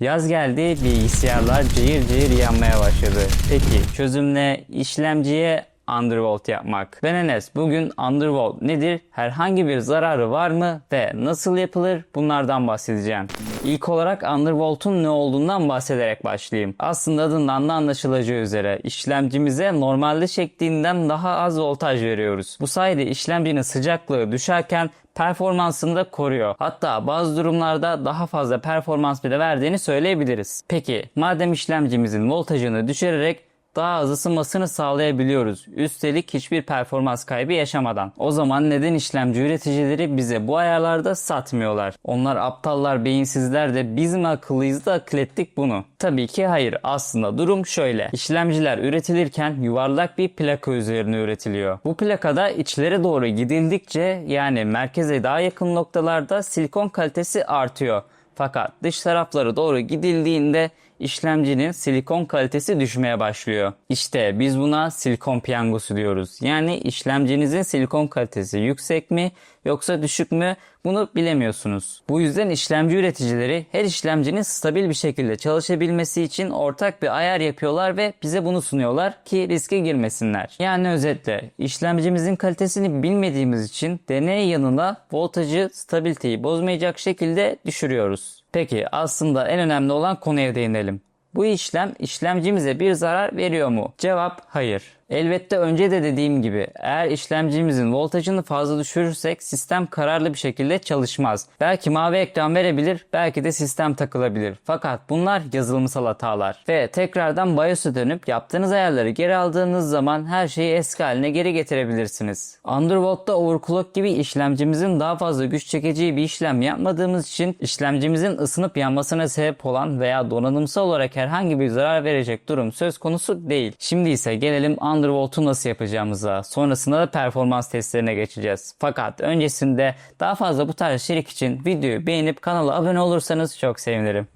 Yaz geldi, bilgisayarlar cayır cayır yanmaya başladı. Peki çözüm ne? İşlemciye undervolt yapmak. Ben Enes. Bugün undervolt nedir? Herhangi bir zararı var mı? Ve nasıl yapılır? Bunlardan bahsedeceğim. İlk olarak undervolt'un ne olduğundan bahsederek başlayayım. Aslında adından da anlaşılacağı üzere işlemcimize normalde çektiğinden daha az voltaj veriyoruz. Bu sayede işlemcinin sıcaklığı düşerken performansını da koruyor. Hatta bazı durumlarda daha fazla performans bile verdiğini söyleyebiliriz. Peki madem işlemcimizin voltajını düşürerek daha az ısınmasını sağlayabiliyoruz. Üstelik hiçbir performans kaybı yaşamadan. O zaman neden işlemci üreticileri bize bu ayarlarda satmıyorlar? Onlar aptallar, beyinsizler de biz mi akıllıyız da akıl ettik bunu? Tabii ki hayır. Aslında durum şöyle. İşlemciler üretilirken yuvarlak bir plaka üzerine üretiliyor. Bu plakada içlere doğru gidildikçe yani merkeze daha yakın noktalarda silikon kalitesi artıyor. Fakat dış taraflara doğru gidildiğinde işlemcinin silikon kalitesi düşmeye başlıyor. İşte biz buna silikon piyangosu diyoruz. Yani işlemcinizin silikon kalitesi yüksek mi yoksa düşük mü bunu bilemiyorsunuz. Bu yüzden işlemci üreticileri her işlemcinin stabil bir şekilde çalışabilmesi için ortak bir ayar yapıyorlar ve bize bunu sunuyorlar ki riske girmesinler. Yani özetle işlemcimizin kalitesini bilmediğimiz için deney yanına voltajı stabiliteyi bozmayacak şekilde düşürüyoruz. Peki aslında en önemli olan konuya değinelim. Bu işlem işlemcimize bir zarar veriyor mu? Cevap hayır. Elbette önce de dediğim gibi eğer işlemcimizin voltajını fazla düşürürsek sistem kararlı bir şekilde çalışmaz. Belki mavi ekran verebilir, belki de sistem takılabilir. Fakat bunlar yazılımsal hatalar. Ve tekrardan BIOS'a dönüp yaptığınız ayarları geri aldığınız zaman her şeyi eski haline geri getirebilirsiniz. Undervolt'ta overclock gibi işlemcimizin daha fazla güç çekeceği bir işlem yapmadığımız için işlemcimizin ısınıp yanmasına sebep olan veya donanımsal olarak herhangi bir zarar verecek durum söz konusu değil. Şimdi ise gelelim Undervolt'u nasıl yapacağımıza, sonrasında da performans testlerine geçeceğiz. Fakat öncesinde daha fazla bu tarz içerik için videoyu beğenip kanala abone olursanız çok sevinirim.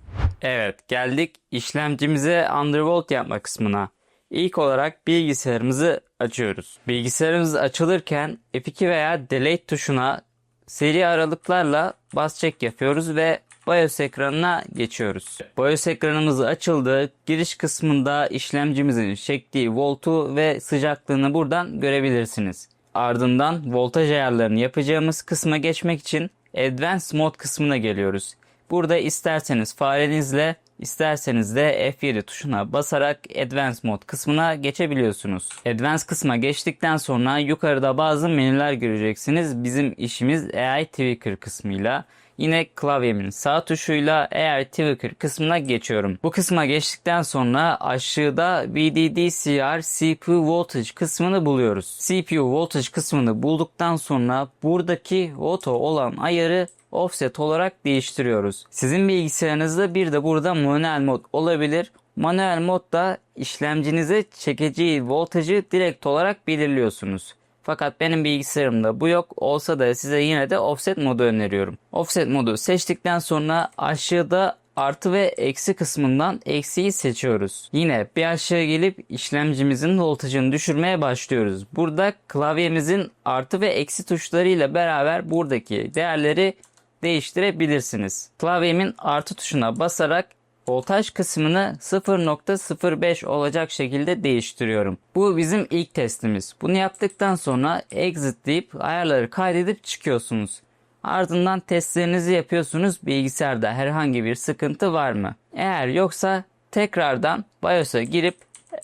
Evet geldik işlemcimize Undervolt yapma kısmına. İlk olarak bilgisayarımızı açıyoruz. Bilgisayarımız açılırken F2 veya Delete tuşuna seri aralıklarla bas çek yapıyoruz ve BIOS ekranına geçiyoruz. BIOS ekranımız açıldı. Giriş kısmında işlemcimizin çektiği voltu ve sıcaklığını buradan görebilirsiniz. Ardından voltaj ayarlarını yapacağımız kısma geçmek için Advanced Mode kısmına geliyoruz. Burada isterseniz farenizle isterseniz de F7 tuşuna basarak Advanced Mode kısmına geçebiliyorsunuz. Advanced kısma geçtikten sonra yukarıda bazı menüler göreceksiniz. Bizim işimiz AI Tweaker kısmıyla. Yine klavyemin sağ tuşuyla eğer Tweaker kısmına geçiyorum. Bu kısma geçtikten sonra aşağıda VDDCR CPU Voltage kısmını buluyoruz. CPU Voltage kısmını bulduktan sonra buradaki auto olan ayarı offset olarak değiştiriyoruz. Sizin bilgisayarınızda bir de burada manuel mod olabilir. Manuel modda işlemcinize çekeceği voltajı direkt olarak belirliyorsunuz. Fakat benim bilgisayarımda bu yok. Olsa da size yine de offset modu öneriyorum. Offset modu seçtikten sonra aşağıda artı ve eksi kısmından eksiyi seçiyoruz. Yine bir aşağı gelip işlemcimizin voltajını düşürmeye başlıyoruz. Burada klavyemizin artı ve eksi tuşlarıyla beraber buradaki değerleri değiştirebilirsiniz. Klavyemin artı tuşuna basarak voltaj kısmını 0.05 olacak şekilde değiştiriyorum. Bu bizim ilk testimiz. Bunu yaptıktan sonra exit deyip ayarları kaydedip çıkıyorsunuz. Ardından testlerinizi yapıyorsunuz bilgisayarda herhangi bir sıkıntı var mı? Eğer yoksa tekrardan BIOS'a girip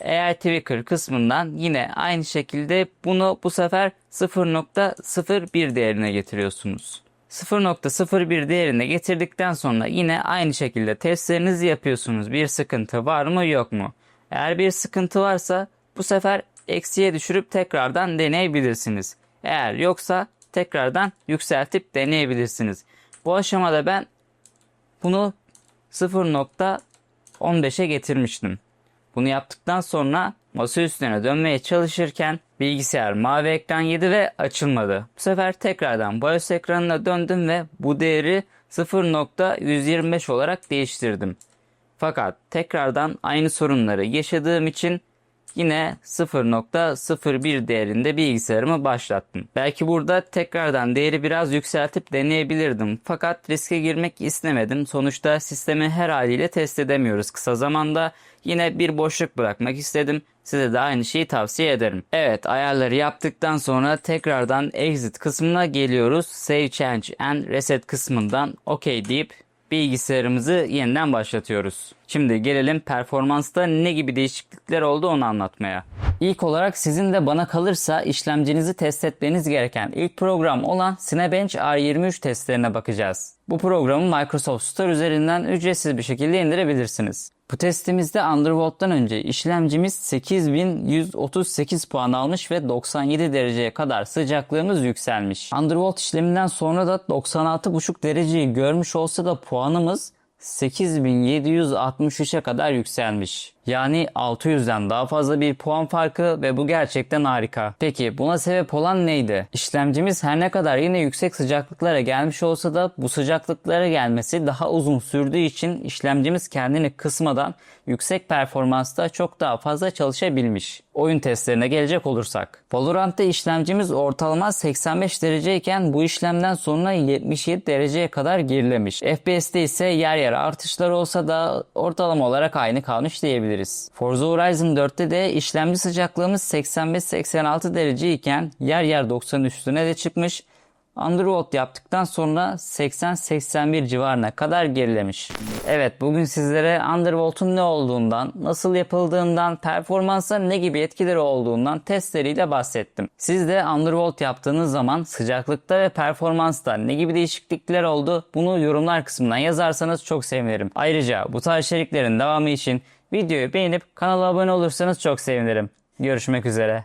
AI Tweaker kısmından yine aynı şekilde bunu bu sefer 0.01 değerine getiriyorsunuz. 0.01 değerine getirdikten sonra yine aynı şekilde testlerinizi yapıyorsunuz. Bir sıkıntı var mı yok mu? Eğer bir sıkıntı varsa bu sefer eksiye düşürüp tekrardan deneyebilirsiniz. Eğer yoksa tekrardan yükseltip deneyebilirsiniz. Bu aşamada ben bunu 0.15'e getirmiştim. Bunu yaptıktan sonra masa üstüne dönmeye çalışırken bilgisayar mavi ekran yedi ve açılmadı. Bu sefer tekrardan BIOS ekranına döndüm ve bu değeri 0.125 olarak değiştirdim. Fakat tekrardan aynı sorunları yaşadığım için yine 0.01 değerinde bilgisayarımı başlattım. Belki burada tekrardan değeri biraz yükseltip deneyebilirdim. Fakat riske girmek istemedim. Sonuçta sistemi her haliyle test edemiyoruz kısa zamanda. Yine bir boşluk bırakmak istedim. Size de aynı şeyi tavsiye ederim. Evet ayarları yaptıktan sonra tekrardan exit kısmına geliyoruz. Save change and reset kısmından OK deyip bilgisayarımızı yeniden başlatıyoruz. Şimdi gelelim performansta ne gibi değişiklikler oldu onu anlatmaya. İlk olarak sizin de bana kalırsa işlemcinizi test etmeniz gereken ilk program olan Cinebench R23 testlerine bakacağız. Bu programı Microsoft Store üzerinden ücretsiz bir şekilde indirebilirsiniz. Bu testimizde Undervolt'tan önce işlemcimiz 8138 puan almış ve 97 dereceye kadar sıcaklığımız yükselmiş. Undervolt işleminden sonra da 96,5 dereceyi görmüş olsa da puanımız 8763'e kadar yükselmiş. Yani 600'den daha fazla bir puan farkı ve bu gerçekten harika. Peki buna sebep olan neydi? İşlemcimiz her ne kadar yine yüksek sıcaklıklara gelmiş olsa da bu sıcaklıklara gelmesi daha uzun sürdüğü için işlemcimiz kendini kısmadan yüksek performansta çok daha fazla çalışabilmiş. Oyun testlerine gelecek olursak. Valorant'ta işlemcimiz ortalama 85 dereceyken bu işlemden sonra 77 dereceye kadar gerilemiş. FPS'te ise yer yer artışlar olsa da ortalama olarak aynı kalmış diyebiliriz. Forza Horizon 4'te de işlemci sıcaklığımız 85-86 derece iken yer yer 90 üstüne de çıkmış. Underworld yaptıktan sonra 80-81 civarına kadar gerilemiş. Evet bugün sizlere Underworld'un ne olduğundan, nasıl yapıldığından, performansa ne gibi etkileri olduğundan testleriyle bahsettim. Siz de Underworld yaptığınız zaman sıcaklıkta ve performansta ne gibi değişiklikler oldu bunu yorumlar kısmından yazarsanız çok sevinirim. Ayrıca bu tarz içeriklerin devamı için videoyu beğenip kanala abone olursanız çok sevinirim. Görüşmek üzere.